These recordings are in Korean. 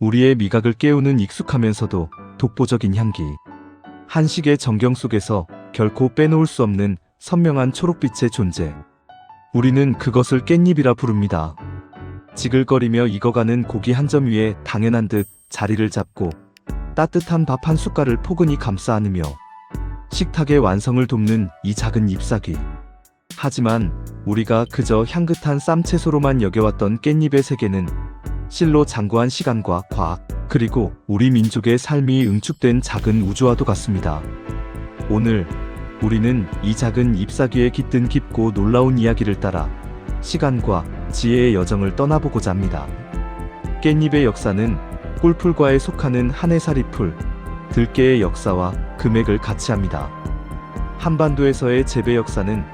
우리의 미각을 깨우는 익숙하면서도 독보적인 향기. 한식의 정경 속에서 결코 빼놓을 수 없는 선명한 초록빛의 존재. 우리는 그것을 깻잎이라 부릅니다. 지글거리며 익어가는 고기 한 점 위에 당연한 듯 자리를 잡고 따뜻한 밥 한 숟갈을 포근히 감싸 안으며 식탁의 완성을 돕는 이 작은 잎사귀. 하지만 우리가 그저 향긋한 쌈채소로만 여겨왔던 깻잎의 세계는 실로 장구한 시간과 과학, 그리고 우리 민족의 삶이 응축된 작은 우주와도 같습니다. 오늘 우리는 이 작은 잎사귀에 깃든 깊고 놀라운 이야기를 따라 시간과 지혜의 여정을 떠나보고자 합니다. 깻잎의 역사는 꿀풀과에 속하는 한해살이풀, 들깨의 역사와 금액을 같이 합니다. 한반도에서의 재배 역사는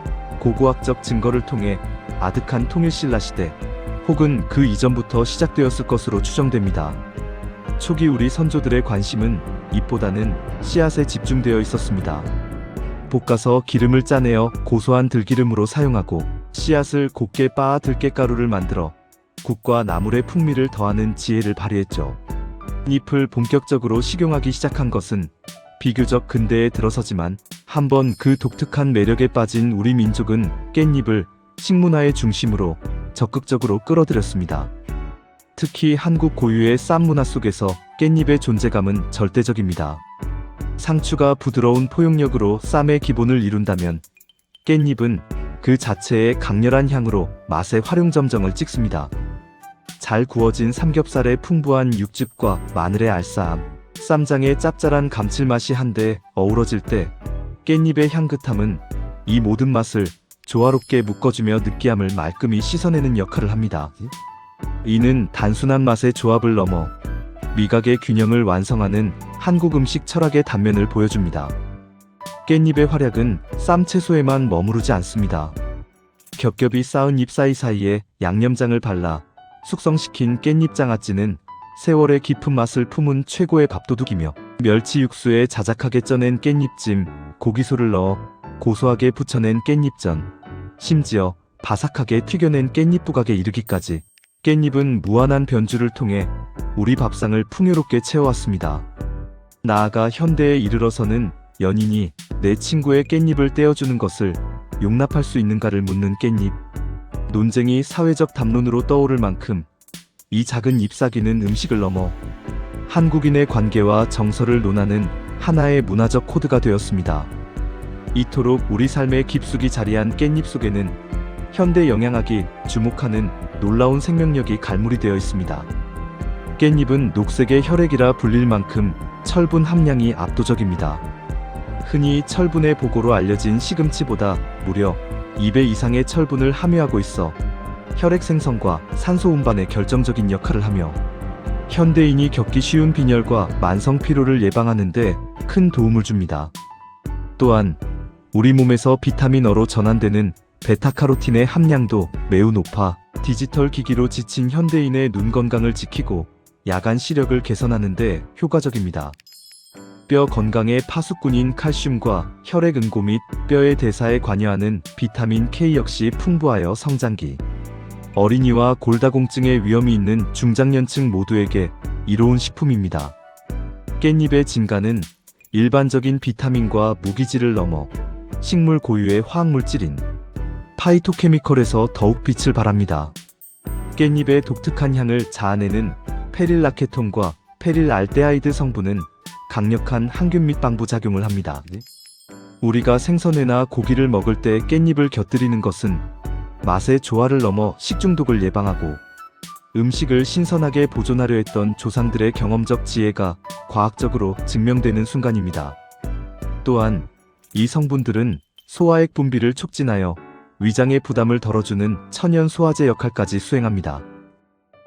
고고학적 증거를 통해 아득한 통일신라 시대 혹은 그 이전부터 시작되었을 것으로 추정됩니다. 초기 우리 선조들의 관심은 잎보다는 씨앗에 집중되어 있었습니다. 볶아서 기름을 짜내어 고소한 들기름으로 사용하고 씨앗을 곱게 빻아 들깨가루를 만들어 국과 나물의 풍미를 더하는 지혜를 발휘했죠. 잎을 본격적으로 식용하기 시작한 것은 비교적 근대에 들어서지만 한번 그 독특한 매력에 빠진 우리 민족은 깻잎을 식문화의 중심으로 적극적으로 끌어들였습니다. 특히 한국 고유의 쌈 문화 속에서 깻잎의 존재감은 절대적입니다. 상추가 부드러운 포용력으로 쌈의 기본을 이룬다면 깻잎은 그 자체의 강렬한 향으로 맛의 활용점정을 찍습니다. 잘 구워진 삼겹살의 풍부한 육즙과 마늘의 알싸함, 쌈장의 짭짤한 감칠맛이 한데 어우러질 때 깻잎의 향긋함은 이 모든 맛을 조화롭게 묶어주며 느끼함을 말끔히 씻어내는 역할을 합니다. 이는 단순한 맛의 조합을 넘어 미각의 균형을 완성하는 한국 음식 철학의 단면을 보여줍니다. 깻잎의 활약은 쌈 채소에만 머무르지 않습니다. 겹겹이 쌓은 잎 사이사이에 양념장을 발라 숙성시킨 깻잎 장아찌는 세월의 깊은 맛을 품은 최고의 밥도둑이며 멸치 육수에 자작하게 쪄낸 깻잎찜, 고기소를 넣어 고소하게 부쳐낸 깻잎전, 심지어 바삭하게 튀겨낸 깻잎 부각에 이르기까지 깻잎은 무한한 변주를 통해 우리 밥상을 풍요롭게 채워왔습니다. 나아가 현대에 이르러서는 연인이 내 친구의 깻잎을 떼어주는 것을 용납할 수 있는가를 묻는 깻잎. 논쟁이 사회적 담론으로 떠오를 만큼 이 작은 잎사귀는 음식을 넘어 한국인의 관계와 정서를 논하는 하나의 문화적 코드가 되었습니다. 이토록 우리 삶의 깊숙이 자리한 깻잎 속에는 현대 영양학이 주목하는 놀라운 생명력이 갈무리 되어 있습니다. 깻잎은 녹색의 혈액이라 불릴 만큼 철분 함량이 압도적입니다. 흔히 철분의 보고로 알려진 시금치보다 무려 2배 이상의 철분을 함유하고 있어 혈액 생성과 산소 운반에 결정적인 역할을 하며 현대인이 겪기 쉬운 빈혈과 만성 피로를 예방하는 데 큰 도움을 줍니다. 또한 우리 몸에서 비타민 어로 전환되는 베타카로틴의 함량도 매우 높아 디지털 기기로 지친 현대인의 눈 건강을 지키고 야간 시력을 개선하는데 효과적입니다. 뼈 건강에 파수꾼인 칼슘과 혈액 응고 및 뼈의 대사에 관여하는 비타민 K 역시 풍부하여 성장기, 어린이와 골다공증의 위험이 있는 중장년층 모두에게 이로운 식품입니다. 깻잎의 진가는 일반적인 비타민과 무기질을 넘어 식물 고유의 화학물질인 파이토케미컬에서 더욱 빛을 발합니다. 깻잎의 독특한 향을 자아내는 페릴라케톤과 페릴알데하이드 성분은 강력한 항균 및 방부 작용을 합니다. 우리가 생선회나 고기를 먹을 때 깻잎을 곁들이는 것은 맛의 조화를 넘어 식중독을 예방하고 음식을 신선하게 보존하려 했던 조상들의 경험적 지혜가 과학적으로 증명되는 순간입니다. 또한 이 성분들은 소화액 분비를 촉진하여 위장의 부담을 덜어주는 천연 소화제 역할까지 수행합니다.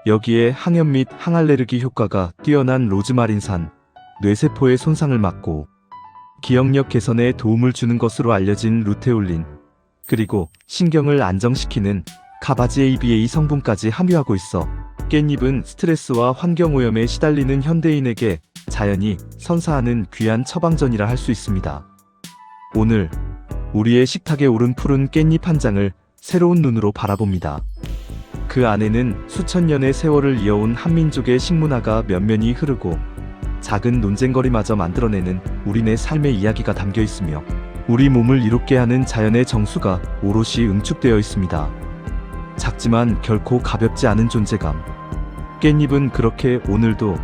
여기에 항염 및 항알레르기 효과가 뛰어난 로즈마린산, 뇌세포의 손상을 막고 기억력 개선에 도움을 주는 것으로 알려진 루테올린, 그리고 신경을 안정시키는 카바지에이비에이 성분까지 함유하고 있어 깻잎은 스트레스와 환경오염에 시달리는 현대인에게 자연이 선사하는 귀한 처방전이라 할 수 있습니다. 오늘 우리의 식탁에 오른 푸른 깻잎 한 장을 새로운 눈으로 바라봅니다. 그 안에는 수천 년의 세월을 이어온 한민족의 식문화가 면면이 흐르고 작은 논쟁거리마저 만들어내는 우리네 삶의 이야기가 담겨 있으며 우리 몸을 이롭게 하는 자연의 정수가 오롯이 응축되어 있습니다. 작지만 결코 가볍지 않은 존재감. 깻잎은 그렇게 오늘도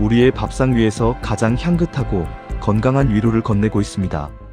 우리의 밥상 위에서 가장 향긋하고 건강한 위로를 건네고 있습니다.